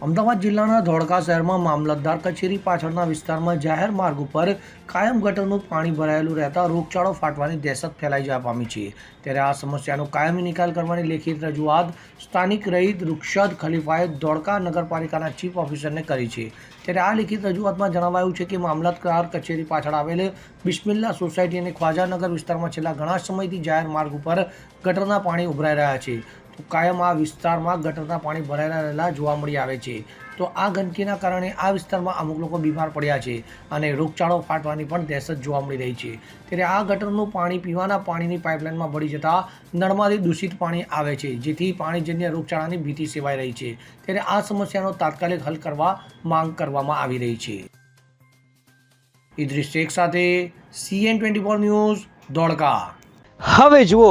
અમદાવાદ જિલ્લાના ધોળકા શહેરમાં મામલતદાર કચેરી પાછળના વિસ્તારમાં જાહેર માર્ગ ઉપર કાયમ ગટરનું પાણી ભરાયેલું રહેતા રોગચાળો ફાટવાની દહેશત ફેલાઈ જવા પામી છે. ત્યારે આ સમસ્યાનો કાયમી નિકાલ કરવાની લેખિત રજૂઆત સ્થાનિક રહીત રૂક્ષદ ખલીફાએ ધોળકા નગરપાલિકાના ચીફ ઓફિસરને કરી છે. ત્યારે આ લેખિત રજૂઆતમાં જણાવાયું છે કે મામલતદાર કચેરી પાછળ આવેલ બિસ્મિલ્લા સોસાયટી અને ખ્વાજાનગર વિસ્તારમાં છેલ્લા ઘણા સમયથી જાહેર માર્ગ ઉપર ગટરના પાણી ઉભરાઈ રહ્યા છે. કાયમ આ વિસ્તારમાં ગટરના પાણી ભરાયેલા રહેલા જોવા મળી આવે છે. તો આ ગંદકીના કારણે આ વિસ્તારમાં અમુક લોકો બીમાર પડ્યા છે અને રોગચાળો ફાટવાની પણ દહેશત જોવા મળી રહી છે. ત્યારે આ ગટરનું પાણી પીવાના પાણીની પાઇપલાઇનમાં ભળી જતા નળમાંથી દૂષિત પાણી આવે છે, જેથી પાણીજન્ય રોગચાળાની ભીતિ સેવાઈ રહી છે. ત્યારે આ સમસ્યાનો તાત્કાલિક હલ કરવા માંગ કરવામાં આવી રહી છે. ઇદ્રિસ શેખ સાથે સીએન ટ્વેન્ટી ફોર ન્યૂઝ દોડકા હવે જુઓ